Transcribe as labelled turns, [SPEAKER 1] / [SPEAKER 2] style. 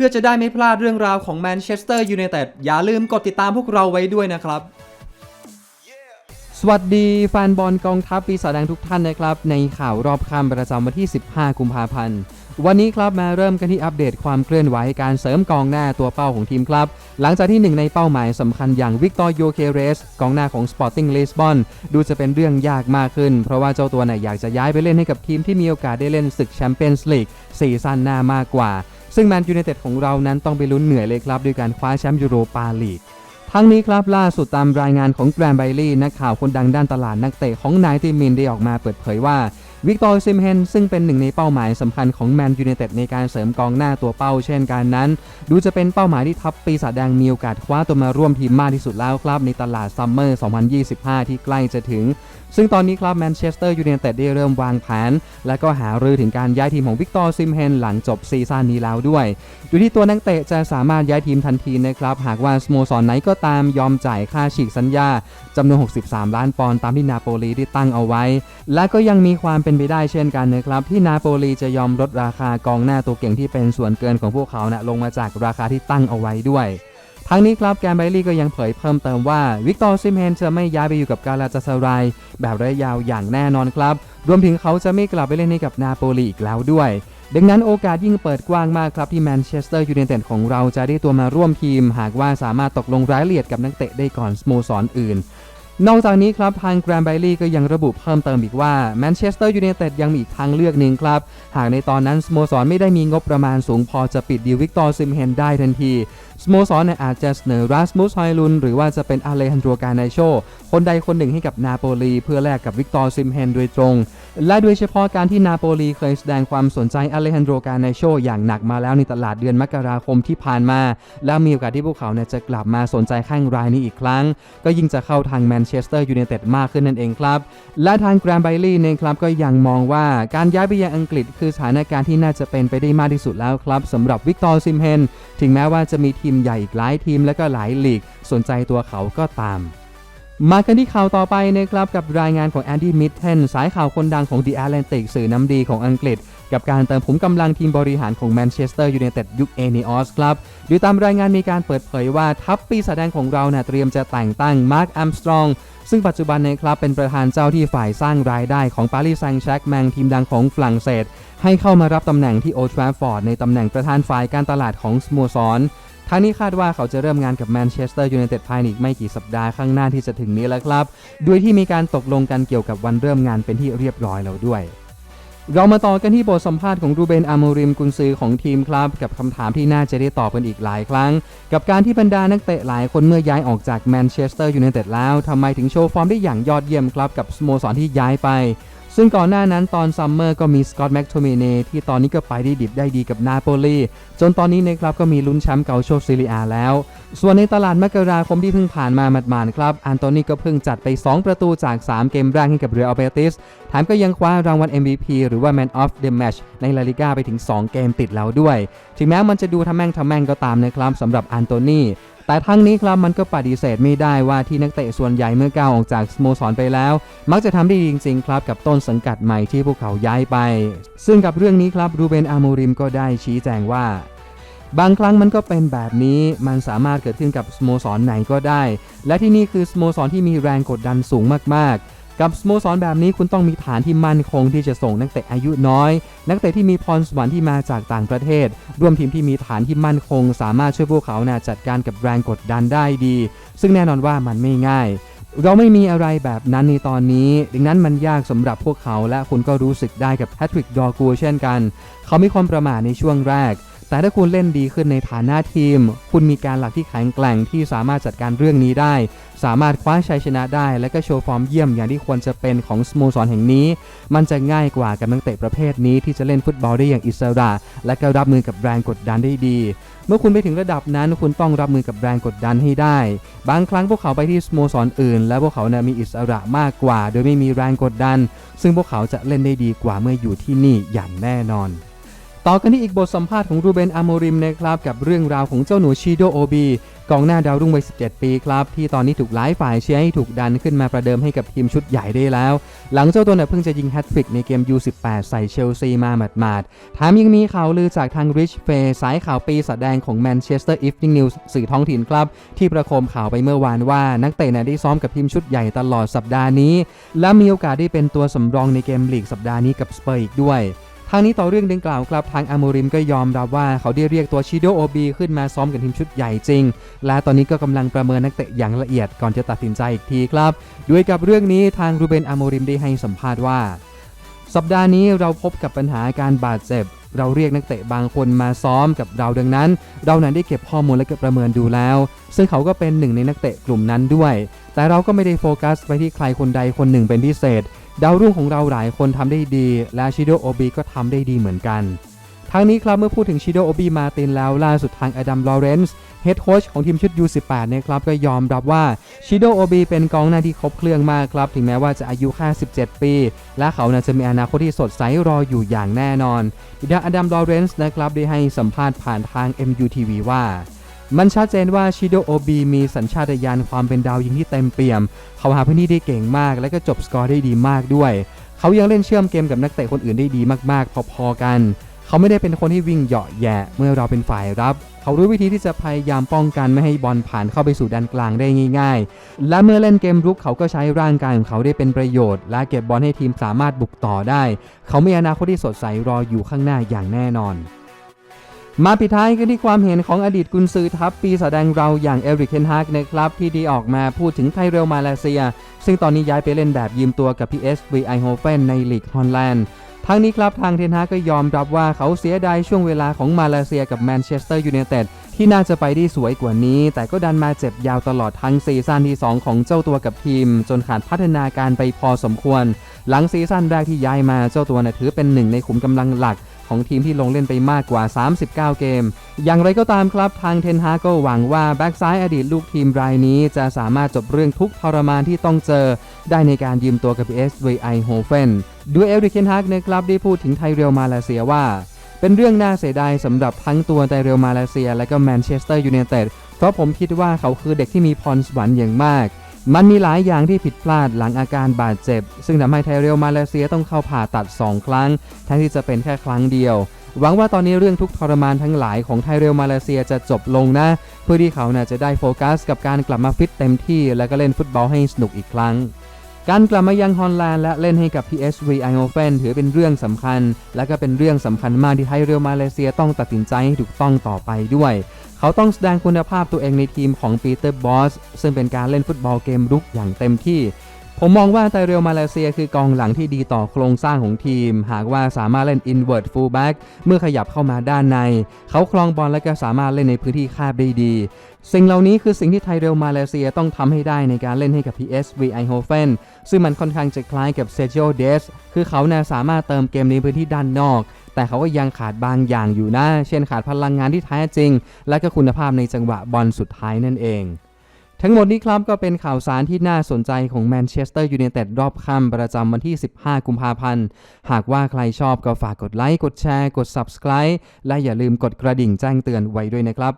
[SPEAKER 1] พื่อจะได้ไม่พลาดเรื่องราวของแมนเชสเตอร์ยูไนเต็ดอย่าลืมกดติดตามพวกเราไว้ด้วยนะครับ สวัสดีแฟนบอลกองทัพปีศาจแดงทุกท่านนะครับ ในข่าวรอบค่ำประจำวันที่ 15 กุมภาพันธ์วันนี้ครับมาเริ่มกันที่อัปเดตความเคลื่อนไหวการเสริมกองหน้าตัวเป้าของทีมครับ หลังจากที่หนึ่งในเป้าหมายสำคัญอย่างวิกตอร์โยเคเรสกองหน้าของ Sporting Lisbon ดูจะเป็นเรื่องยากมากขึ้น เพราะว่าเจ้าตัวเนี่ยอยากจะย้ายไปเล่นให้กับทีมที่มีโอกาสได้เล่นศึกแชมเปี้ยนส์ลีกซีซั่นหน้ามากกว่า ซึ่งแมนยูไนเต็ดของเรานั้นต้องไปลุ้นเหนื่อยเลยครับด้วยการคว้าแชมป์ยูโรปาลีกทั้งนี้ครับล่าสุดตามรายงานของแกรนไบลี่นักข่าวคนดังด้านตลาดนักเตะของนายติมินได้ออกมาเปิดเผยว่า วิกตอร์ซิมเฮนซึ่งเป็นหนึ่งในเป้าหมายสำคัญของแมนยูไนเต็ดในการเสริมกองหน้าตัวเป้าเช่นกันนั้น ดูจะเป็นเป้าหมายที่ทัพปีศาจแดงมีโอกาสคว้าตัวมาร่วมทีมมากที่สุดแล้วครับในตลาดซัมเมอร์ 2025 ที่ใกล้จะถึง ซึ่งตอนนี้ครับแมนเชสเตอร์ยูไนเต็ดได้เริ่มวางแผน และก็หารือถึงการย้ายทีมของวิกตอร์ซิมเฮนหลังจบซีซั่นนี้แล้วด้วยอยู่ที่ตัวนักเตะจะสามารถย้ายทีมทันทีนะครับหากว่าสโมสรไหนก็ตามยอมจ่ายค่าฉีกสัญญาจำนวน 63 ล้านปอนด์ตามที่นาโปลีได้ตั้งเอาไว้ และก็ยังมีความเป็นไปได้เช่นกันนะครับที่นาโปลีจะยอมลดราคากองหน้าตัวเก่งที่เป็นส่วนเกินของพวกเขานะลงมาจากราคาที่ตั้งเอาไว้ด้วยทั้งนี้ครับแกนไบลี่ก็ยังเผยเพิ่มเติมว่าวิกตอร์ซิมเฮนจะไม่ย้ายไปอยู่กับกาลาตาซารายแบบระยะยาวอย่างแน่นอนครับ รวมถึงเขาจะไม่กลับไปเล่นให้กับนาโปลีอีกแล้วด้วย ดังนั้นโอกาสยิ่งเปิดกว้างมากครับที่แมนเชสเตอร์ยูไนเต็ดของเราจะได้ตัวมาร่วมทีม หากว่าสามารถตกลงรายละเอียดกับนักเตะได้ก่อนสโมสรออื่น นอกจากนี้ครับทางแกรนไบลี่ก็ยังระบุเพิ่มเติมอีกว่าแมนเชสเตอร์ยูไนเต็ดยังมีอีกทางเลือกหนึ่งครับ หากในตอนนั้นสโมสรไม่ได้มีงบประมาณสูงพอจะปิดดีวิกตอร์ซิมเฮนได้ทันที สโมสรเนี่ยอาจจะเสนอรัสมุสไฮลุนหรือว่าจะเป็นอาเลฮันโดรกาไนโช คนใดคนหนึ่งให้กับนาโปลีเพื่อแลกกับวิกตอร์ซิมเฮนโดยตรง และโดยเฉพาะการที่นาโปลีเคยแสดงความสนใจอาเลฮันโดรกาไนโชอย่างหนักมาแล้วในตลาดเดือนมกราคมที่ผ่านมา และมีโอกาสที่พวกเขาเนี่ยจะกลับมาสนใจแข้งรายนี้อีกครั้ง ก็ยิ่งจะเข้าทางแมนเชสเตอร์ยูไนเต็ดมากขึ้นนั่นเองครับและทางแกรนไบลี่นี่ครับก็ยังมองว่าการย้ายไปยังอังกฤษ คือสถานการณ์ที่น่าจะเป็นไปได้มากที่สุดแล้วครับสำหรับวิกตอร์ซิมเฮนถึงแม้ว่าจะมีทีมใหญ่อีกหลายทีมและก็หลายลีก สนใจตัวเขาก็ตาม มากันที่ข่าวต่อไปนะครับกับรายงานของแอนดี้มิทเทนสายข่าวคนดังของ The Atlantic สื่อน้ำดีของอังกฤษ กับการเติมผมกำลังทีมบริหารของแมนเชสเตอร์ยูไนเต็ดยุคเอเนอสครับโดยตามรายงานมีการเปิดเผยว่าทัพปีศาจแดงของเราเนี่ยเตรียมจะแต่งตั้งมาร์คแอมสตรองซึ่งปัจจุบันในครับเป็นประธานเจ้าที่ฝ่ายสร้างรายได้ของปารีสแซงต์แชร์กแมงทีมดังของฝรั่งเศส ให้เข้ามารับตำแหน่งที่โอทราฟอร์ดในตำแหน่งประธานฝ่ายการตลาดของสโมสร ทางนี้คาดว่าเขาจะเริ่มงานกับแมนเชสเตอร์ยูไนเต็ดภายในอีกไม่กี่สัปดาห์ข้างหน้าที่จะถึงนี้แล้วครับโดยที่มีการตกลงกันเกี่ยวกับวันเริ่มงานเป็นที่เรียบร้อยแล้วด้วยเรามาต่อกันที่บทสัมภาษณ์ของรูเบนอามริมกุนซือของทีมครับ กับคำถามที่น่าจะได้ตอบกันอีกหลายครั้ง กับการที่บรรดานักเตะหลายคนเมื่อย้ายออกจากแมนเชสเตอร์ยูไนเต็ดแล้วทำไมถึงโชว์ฟอร์มได้อย่างยอดเยี่ยมครับ กับสโมสรที่ย้ายไป ซึ่งก่อนหน้านั้นตอนซัมเมอร์ก็มีสกอตแม็กโทเมเนที่ตอนนี้ก็ไปได้ดิบได้ดีกับนาโปลีจนตอนนี้นะครับก็มีลุ้นแชมป์เกาโชซิลิอาแล้ว ส่วนในตลาดมกราคมที่เพิ่งผ่านมาหมาดๆครับอันโตนีก็เพิ่งจัดไป 2 ประตูจาก 3 เกมแรกให้กับเรอัลเบติสแถมก็ยังคว้ารางวัล MVP หรือว่า Man of the Match ในลาลิก้าไปถึง 2 เกมติดแล้วด้วย ถึงแม้มันจะดูทำแม่งทำแม่งก็ตามนะครับสำหรับอันโตนี แต่ทั้งนี้ครับมันก็ปฏิเสธไม่ได้ว่าที่นักเตะส่วนใหญ่เมื่อก้าวออกจากสโมสรไปแล้ว มักจะทำได้ดีจริงๆครับกับต้นสังกัดใหม่ที่พวกเขาย้ายไป ซึ่งกับเรื่องนี้ครับรูเบนอาโมริมก็ได้ชี้แจงว่าบางครั้งมันก็เป็นแบบนี้ มันสามารถเกิดขึ้นกับสโมสรไหนก็ได้ และที่นี่คือสโมสรที่มีแรงกดดันสูงมากๆ กับสโมสรแบบนี้คุณต้องมีฐานที่มั่นคงที่จะส่งนักเตะอายุน้อย นักเตะที่มีพรสวรรค์ที่มาจากต่างประเทศ ร่วมทีมที่มีฐานที่มั่นคง สามารถช่วยพวกเขานะจัดการกับแรงกดดันได้ดี ซึ่งแน่นอนว่ามันไม่ง่ายเราไม่มีอะไรแบบนั้นในตอนนี้ ดังนั้นมันยากสำหรับพวกเขาและคุณก็รู้สึกได้กับแพทริกดอร์กูเช่นกัน เขามีความประมาทในช่วงแรก แต่ถ้าคุณเล่นดีขึ้นในฐานะทีม คุณมีการหลักที่แข็งแกร่งที่สามารถจัดการเรื่องนี้ได้ สามารถคว้าชัยชนะได้ และก็โชว์ฟอร์มเยี่ยมอย่างที่ควรจะเป็นของสโมสรแห่งนี้ มันจะง่ายกว่ากับนักเตะประเภทนี้ที่จะเล่นฟุตบอลได้อย่างอิสระ และก็รับมือกับแรงกดดันได้ดี เมื่อคุณไปถึงระดับนั้นคุณต้องรับมือกับแรงกดดันให้ได้ บางครั้งพวกเขาไปที่สโมสรอื่น และพวกเขานะมีอิสระมากกว่า โดยไม่มีแรงกดดัน ซึ่งพวกเขาจะเล่นได้ดีกว่าเมื่ออยู่ที่นี่อย่างแน่นอน ต่อกันที่อีกบทสัมภาษณ์ของรูเบนอโมริมนะครับกับเรื่องราวของเจ้าหนูชิโดโอบีกองหน้าดาวรุ่งวัย 17 ปีครับ ที่ตอนนี้ถูกหลายฝ่ายเชียร์ให้ถูกดันขึ้นมาประเดิมให้กับทีมชุดใหญ่ได้แล้ว หลังเจ้าตัวเนี่ยเพิ่งจะยิงแฮตทริกในเกม U18 ใส่เชลซีมาหมาดๆแถามยังมีข่าวลือจากทางริชเฟย์สายข่าวปีศาจแดงของแมนเชสเตอร์อีฟนิงนิวส์สื่อท้องถิ่นครับ ที่ประโคมข่าวไปเมื่อวานว่านักเตะเนี่ยได้ซ้อมกับทีมชุดใหญ่ตลอดสัปดาห์นี้ และมีโอกาสได้เป็นตัวสำรองในเกมลีกสัปดาห์นี้กับสเปอร์อีกด้วย ทางนี้ต่อเรื่องดังกล่าวครับทางอาโมริมก็ยอมรับว่าเขาได้เรียกตัวชิโดโอบีขึ้นมาซ้อมกับทีมชุดใหญ่จริง และตอนนี้ก็กำลังประเมินนักเตะอย่างละเอียดก่อนจะตัดสินใจอีกทีครับ ด้วยกับเรื่องนี้ทางรูเบนอาโมริมได้ให้สัมภาษณ์ว่า สัปดาห์นี้เราพบกับปัญหาการบาดเจ็บ เราเรียกนักเตะบางคนมาซ้อมกับเราดังนั้น เรานั้นได้เก็บข้อมูลและก็ประเมินดูแล้ว ซึ่งเขาก็เป็นหนึ่งในนักเตะกลุ่มนั้นด้วย แต่เราก็ไม่ได้โฟกัสไปที่ใครคนใดคนหนึ่งเป็นพิเศษ ดาวรุ่งของเราหลายคนทำได้ดี และชิโดโอบีก็ทำได้ดีเหมือนกัน ทางนี้ครับเมื่อพูดถึงชิโดโอบีมาตินแล้วล่าสุดทางอดัมลอเรนซ์เฮดโค้ชของทีมชุด U18 นี่ยครับก็ยอมรับว่าชิโดโอบีเป็นกองหน้าที่ครบเครื่องมากครับ ถึงแม้ว่าจะอายุแค่17 ปี และเขาน่าจะมีอนาคตที่สดใสรออยู่อย่างแน่นอนอีดาอดัมลอเรนซ์นะครับได้ให้สัมภาษณ์ผ่านทาง MUTV ว่ามันชัดเจนว่าชิโดโอบีมีสัญชาตญาณความเป็นดาวยิงที่เต็มเปี่ยม เขาหาพื้นที่ได้เก่งมาก และก็จบสกอร์ได้ดีมากด้วย เขายังเล่นเชื่อมเกมกับนักเตะคนอื่นได้ดีมากๆ พอๆกัน เขาไม่ได้เป็นคนที่วิ่งเหาะแย่เมื่อเราเป็นฝ่ายรับ เขารู้วิธีที่จะพยายามป้องกันไม่ให้บอลผ่านเข้าไปสู่ด้านกลางได้ง่าย ๆ และเมื่อเล่นเกมรุกเขาก็ใช้ร่างกายของเขาได้เป็นประโยชน์ และเก็บบอลให้ทีมสามารถบุกต่อได้ เขามีอนาคตที่สดใสรออยู่ข้างหน้าอย่างแน่นอนมาปิดท้ายกันที่ความเห็นของอดีตกุนซือทัพปีศาจแดงเราอย่างเอริกเคนฮากนะครับที่ด้ออกมาพูดถึงไทเรลมาเลเซีย ซึ่งตอนนี้ย้ายไปเล่นแบบยืมตัวกับ PSV Eindhoven ในลีกฮอลแลนด์ ทั้งนี้ครับทางเทนฮากก็ยอมรับว่าเขาเสียดายช่วงเวลาของมาเลเซียกับแมนเชสเตอร์ยูไนเต็ดที่น่าจะไปได้สวยกว่านี้ แต่ก็ดันมาเจ็บยาวตลอดทั้งซีซั่นที่ 2 ของเจ้าตัวกับทีม จนขาดพัฒนาการไปพอสมควร หลังซีซั่นแรกที่ย้ายมาเจ้าตัวนะถือเป็นหนึ่งในขุมกำลังหลัก ของทีมที่ลงเล่นไปมากกว่า 39 เกม อย่างไรก็ตามครับทางเทนฮาก็หวังว่าแบ็กซ้ายอดีตลูกทีมรายนี้จะสามารถจบเรื่องทุกทรมานที่ต้องเจอ ได้ในการยืมตัวกับ PSV Eindhoven ด้วยเอริกเคนฮากนะครับได้พูดถึงไทเรียลมาเลเซียว่า เป็นเรื่องน่าเสียดายสำหรับทั้งตัวไทเรียลมาเลเซีย และก็แมนเชสเตอร์ยูไนเต็ดเพราะผมคิดว่าเขาคือเด็กที่มีพรสวรรค์อย่างมาก มันมีหลายอย่างที่ผิดพลาดหลังอาการบาดเจ็บ ซึ่งทำให้ไทเรลมาเลเซียต้องเข้าผ่าตัด 2 ครั้งแทนที่จะเป็นแค่ครั้งเดียว หวังว่าตอนนี้เรื่องทุกทรมานทั้งหลายของไทเรลมาเลเซียจะจบลงนะ เพื่อที่เขาน่ะจะได้โฟกัส กับการกลับมาฟิตเต็มที่ และก็เล่นฟุตบอลให้สนุกอีกครั้งการกลับมายังฮอลแลนด์และเล่นให้กับ PSV Eindhoven ถือเป็นเรื่องสำคัญ และก็เป็นเรื่องสำคัญมากที่ไทเรลมาเลเซียต้องตัดสินใจให้ถูกต้องต่อไปด้วย เขาต้องแสดงคุณภาพตัวเองในทีมของปีเตอร์บอสซึ่งเป็นการเล่นฟุตบอลเกมรุกอย่างเต็มที่ ผมมองว่าไทเรลมาเลเซียคือกองหลังที่ดีต่อโครงสร้างของทีม หากว่าสามารถเล่น invert fullback เมื่อขยับเข้ามาด้านใน เขาคลองบอลและก็สามารถเล่นในพื้นที่แคบได้ดี สิ่งเหล่านี้คือสิ่งที่ไทเรลมาเลเซียต้องทำให้ได้ในการเล่นให้กับ PSV Eindhoven ซึ่งมันค่อนข้างจะคล้ายกับเซจิโอเดสคือเขาน่ะสามารถเติมเกมในพื้นที่ด้านนอก แต่เขาก็ยังขาดบางอย่างอยู่นะ เช่นขาดพลังงานที่แท้จริง และก็คุณภาพในจังหวะบอลสุดท้ายนั่นเอง ทั้งหมดนี้ครับก็เป็นข่าวสารที่น่าสนใจของแมนเชสเตอร์ยูไนเต็ดรอบค่ำประจำวันที่ 15 กุมภาพันธ์ หากว่าใครชอบก็ฝากกดไลค์ กดแชร์ กด Subscribe และอย่าลืมกดกระดิ่งแจ้งเตือนไว้ด้วยนะครับ